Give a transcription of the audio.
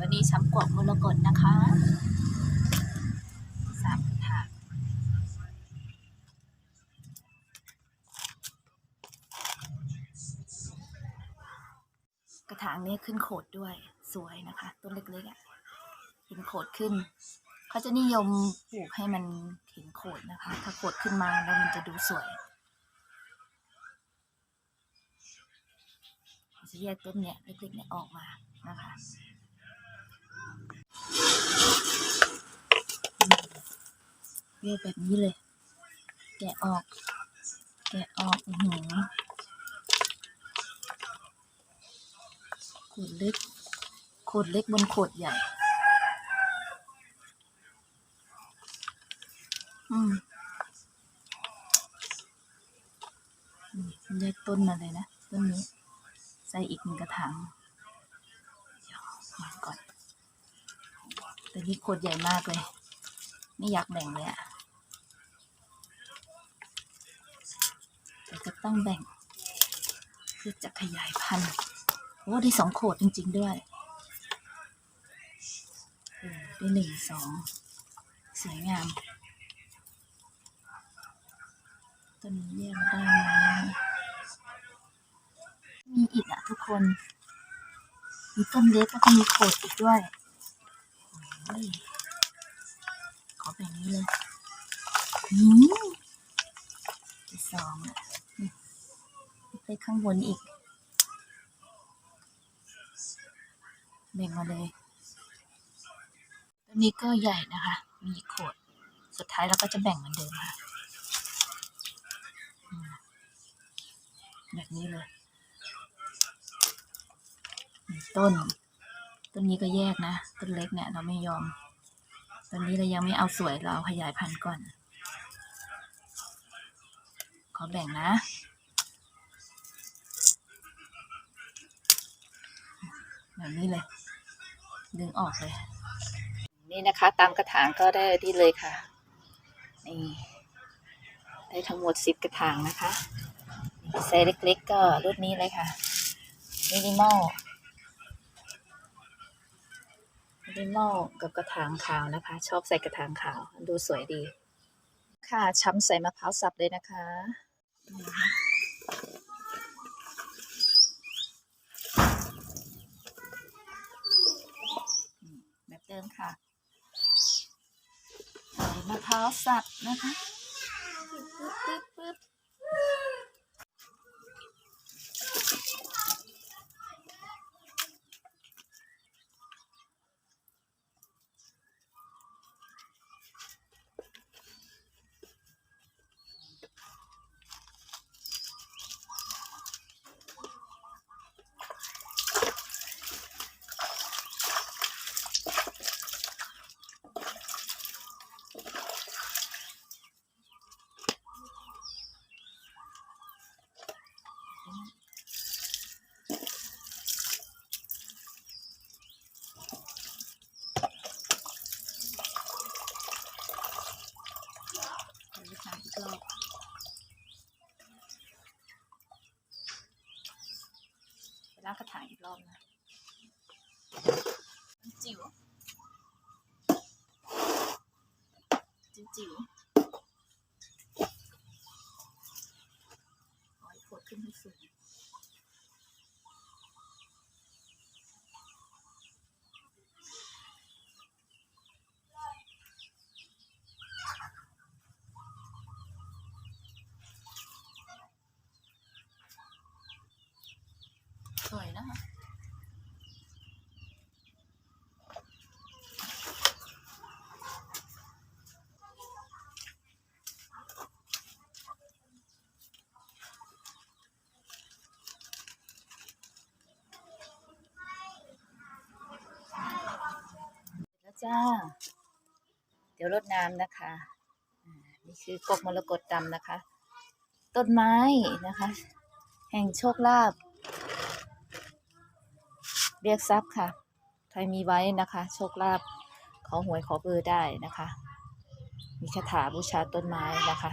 วันนี้ช้ำกวกมรกตนะคะสามกระถางกระถางนี้ขึ้นโขดด้วยสวยนะคะ ต้นเล็กๆอะเห็นโขดขึ้น เขาจะนิยมปลูกให้มันเห็นโขดนะคะ ถ้าโขดขึ้นมาแล้วมันจะดูสวยจะแยกต้นเนี่ยเล็กๆเนี่ยออกมานะคะ แยกแบบนี้เลย แกะออก แกะออกหือโขดเล็กโขดเล็กบนโขดใหญ่ อืมแยกต้นมาเลยนะ ต้นนี้ ใส่อีกหนึ่งกระถางมาก่อน แต่นี่โคตรใหญ่มากเลย ไม่อยากแบ่งเลยอะ แต่จะต้องแบ่งเพื่อจะขยายพันธุ์โอ้ได้สองโขดจริง ๆ ด้วยเออได้หนึ่งสองสวยงามต้นนี้แยกมาได้ไหมมีอีกอะทุกคน มีต้นเล็กแล้วก็มีโขดอีกด้วยขอแบ่งนี้เลยอืมที่สองอะ ไปข้างบนอีก แบ่งมาเลยต้นนี้ก็ใหญ่นะคะ มีโขด สุดท้ายเราก็จะแบ่งเหมือนเดิมค่ะแบบนี้เลย ต้น ต้นนี้ก็แยกนะ ต้นเล็กเนี่ยเราไม่ยอมต้นนี้เรายังไม่เอาสวยเราขยายพันธุ์ก่อน ขอแบ่งนะ แบบนี้เลย ดึงออกเลย นี่นะคะ ตามกระถางก็ได้ที่เลยค่ะ นี่ได้ทั้งหมดสิบกระถางนะคะไซส์เล็กๆก็รุ่นนี้เลยค่ะ มินิมอล มินิมอลกับกระถางขาวนะคะ ชอบใส่กระถางขาว ดูสวยดี ค่ะช้ำใส่มะพร้าวสับเลยนะคะนี่นะคะอืมแบบเดิม ค่ะมะพร้าวสับนะคะปึ๊บปึ๊บปึ๊บ เดี๋ยวจะทำอีกรอบไป ล้างกระถางอีกรอบนะจิ๋วจิ๋วขอให้โคตรขึ้นให้สูง จ้า เดี๋ยวรดน้ำนะคะอ่านี่คือกกมรกตดำนะคะ ต้นไม้นะคะ แห่งโชคลาภเรียกทรัพย์ค่ะ ใครมีไว้นะคะ โชคลาภขอหวยขอเบอร์ได้นะคะ มีคาถาบูชาต้นไม้นะคะ